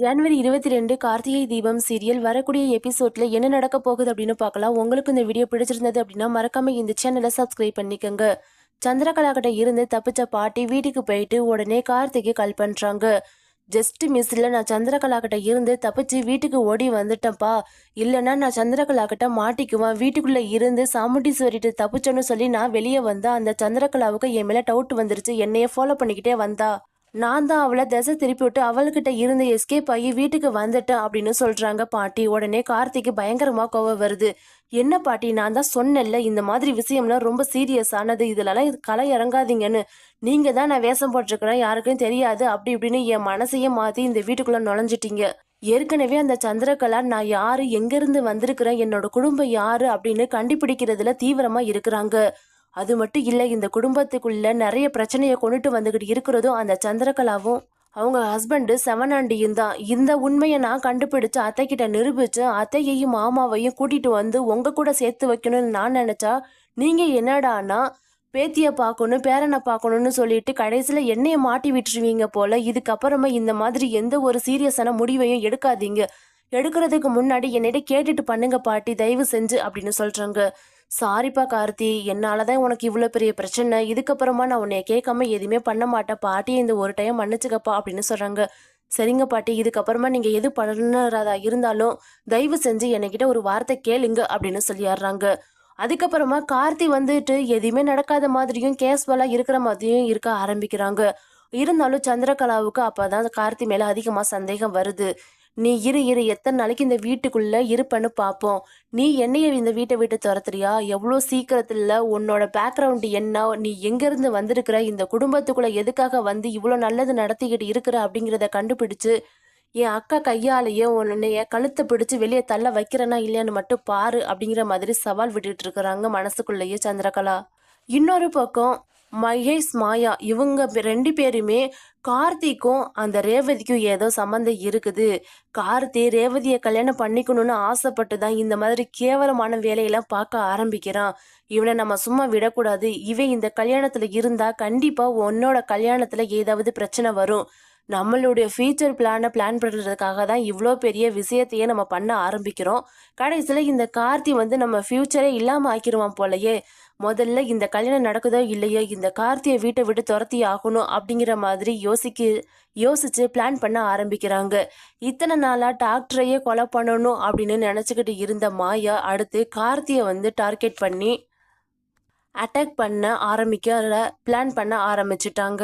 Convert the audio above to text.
ஜனவரி இருபத்தி ரெண்டு கார்த்திகை தீபம் சீரியல் வரக்கூடிய எபிசோட்ல என்ன நடக்க போகுது அப்படின்னு பார்க்கலாம். உங்களுக்கு இந்த வீடியோ பிடிச்சிருந்தது அப்படின்னா மறக்காம இந்த சேனலை சப்ஸ்கிரைப் பண்ணிக்கோங்க. சந்திரகலா கிட்ட இருந்து தப்பிச்ச பாட்டி வீட்டுக்கு போயிட்டு உடனே கார்த்திகை கால் பண்றாங்க. ஜஸ்ட் மிஸ்ல நான் சந்திரகலா கிட்ட இருந்து தப்பிச்சு வீட்டுக்கு ஓடி வந்துட்டேன்ப்பா. இல்லைன்னா நான் சந்திரகலா கிட்ட மாட்டிக்குவேன். வீட்டுக்குள்ள இருந்து சாமுண்டீஸ்வரிட்டு தப்பிச்சோன்னு சொல்லி நான் வெளியே வந்தா அந்த சந்திரகலாவுக்கு என் மேல டவுட் வந்துருச்சு. என்னைய ஃபாலோ பண்ணிக்கிட்டே வந்தா. நான் தான் அவளை திசை திருப்பி விட்டு அவள்கிட்ட இருந்து எஸ்கேப் ஆகி வீட்டுக்கு வந்துட்டேன் அப்படின்னு சொல்றாங்க பாட்டி. உடனே கார்த்திக்கு பயங்கரமா கோவம் வருது. என்ன பாட்டி நான் தான் சொன்னேன்ல இந்த மாதிரி விஷயம்லாம் ரொம்ப சீரியஸ் ஆனது. இதுலலாம் இது கலை இறங்காதீங்கன்னு. நீங்க தான் நான் வேஷம் போட்டிருக்கிறேன் யாருக்கும் தெரியாது. அப்படி இப்படின்னு என் மனசையே மாத்தி இந்த வீட்டுக்குள்ள நுழைஞ்சிட்டீங்க. ஏற்கனவே அந்த சந்திரகலா நான் யாரு எங்க இருந்து வந்திருக்கிறேன்? என்னோட குடும்பம் யாரு? அப்படின்னு கண்டுபிடிக்கிறதுல தீவிரமா இருக்கிறாங்க. அது மட்டும் இல்லை இந்த குடும்பத்துக்குள்ள நிறைய பிரச்சனையை கொண்டுட்டு வந்துக்கிட்டு இருக்கிறதும் அந்த சந்திரகலாவும். அவங்க ஹஸ்பண்டு செவனாண்டியும் தான். இந்த உண்மையை நான் கண்டுபிடிச்சு அத்தை கிட்ட நிரூபிச்சு அத்தையையும் மாமாவையும் கூட்டிட்டு வந்து உங்க கூட சேர்த்து வைக்கணும்னு நான் நினைச்சா நீங்க என்னடானா பேத்தியை பார்க்கணும் பேரனை பார்க்கணும்னு சொல்லிட்டு கடைசியில் என்னையை மாட்டி விட்டுருவீங்க போல இதுக்கப்புறமா இந்த மாதிரி எந்த ஒரு சீரியஸான முடிவையும் எடுக்காதீங்க. எடுக்கிறதுக்கு முன்னாடி என்னிட்ட கேட்டுட்டு பண்ணுங்க பாட்டி தயவு செஞ்சு அப்படின்னு சொல்றாங்க. சாரிப்பா கார்த்தி என்னால தான் உனக்கு இவ்வளோ பெரிய பிரச்சனை. இதுக்கப்புறமா நான் உன்னைய கேட்காம எதுவுமே பண்ண மாட்டேன். பாட்டியை இந்த ஒரு டைம் மன்னிச்சுக்கப்பா அப்படின்னு சொல்கிறாங்க சரிங்க பாட்டி இதுக்கப்புறமா நீங்கள் எது பண்ணுறதா இருந்தாலும் தயவு செஞ்சு என்கிட்ட ஒரு வார்த்தை கேளுங்க அப்படின்னு சொல்லிடுறாங்க அதுக்கப்புறமா கார்த்தி வந்துட்டு எதுவுமே நடக்காத மாதிரியும் கேஸ்வலாக இருக்கிற மாதிரியும் இருக்க ஆரம்பிக்கிறாங்க. இருந்தாலும் சந்திரகலாவுக்கு அப்போ தான் கார்த்தி மேலே அதிகமாக சந்தேகம் வருது. நீ இரு இரு எத்தனை நாளைக்கு இந்த வீட்டுக்குள்ளே இருப்பேன்னு பார்ப்போம் நீ என்னைய இந்த வீட்டை விட்டு துரத்துறியா? எவ்வளோ சீக்கிரத்தில் உன்னோட பேக்ரவுண்டு என்ன? நீ எங்கேருந்து வந்திருக்கிற? இந்த குடும்பத்துக்குள்ளே எதுக்காக வந்து இவ்வளோ நல்லது நடத்திக்கிட்டு இருக்கிற அப்படிங்கிறத கண்டுபிடிச்சு என் அக்கா கையாலேயே உன்னைய கழுத்தை பிடிச்சு வெளியே தள்ள வைக்கிறேனா இல்லையான்னு மட்டும் பாரு அப்படிங்கிற மாதிரி சவால் விட்டுட்டு இருக்கிறாங்க மனசுக்குள்ளேயே சந்திரகலா. இன்னொரு பக்கம் மகேஷ் மாயா இவங்க ரெண்டு பேருமே கார்த்திக்கும் அந்த ரேவதிக்கும் ஏதோ சம்மந்தம் இருக்குது. கார்த்தி ரேவதியை கல்யாணம் பண்ணிக்கணும்னு ஆசைப்பட்டு தான் இந்த மாதிரி கேவலமான வேலையெல்லாம் பார்க்க ஆரம்பிக்கிறான். இவனை நம்ம சும்மா விடக்கூடாது. இவன் இந்த கல்யாணத்தில் இருந்தால் கண்டிப்பாக உன்னோட கல்யாணத்தில் ஏதாவது பிரச்சனை வரும். நம்மளுடைய ஃபியூச்சர் பிளானை பிளான் பண்ணுறதுக்காக தான் இவ்வளோ பெரிய விஷயத்தையே நம்ம பண்ண ஆரம்பிக்கிறோம். கடைசியில் இந்த கார்த்தி வந்து நம்ம ஃப்யூச்சரே இல்லாமல் ஆக்கிடுவான் போலயே. முதல்ல இந்த கல்யாணம் நடக்குதோ இல்லையோ இந்த கார்த்தியை வீட்டை விட்டு துரத்தி ஆகணும் அப்படிங்கிற மாதிரி யோசிக்க யோசிச்சு பிளான் பண்ண ஆரம்பிக்கிறாங்க. இத்தனை நாளாக டாக்டரையே கொலை பண்ணணும் அப்படின்னு நினச்சிக்கிட்டு இருந்த மாயா அடுத்து கார்த்தியை வந்து டார்கெட் பண்ணி அட்டாக் பண்ண ஆரம்பிக்க பிளான் பண்ண ஆரம்பிச்சிட்டாங்க.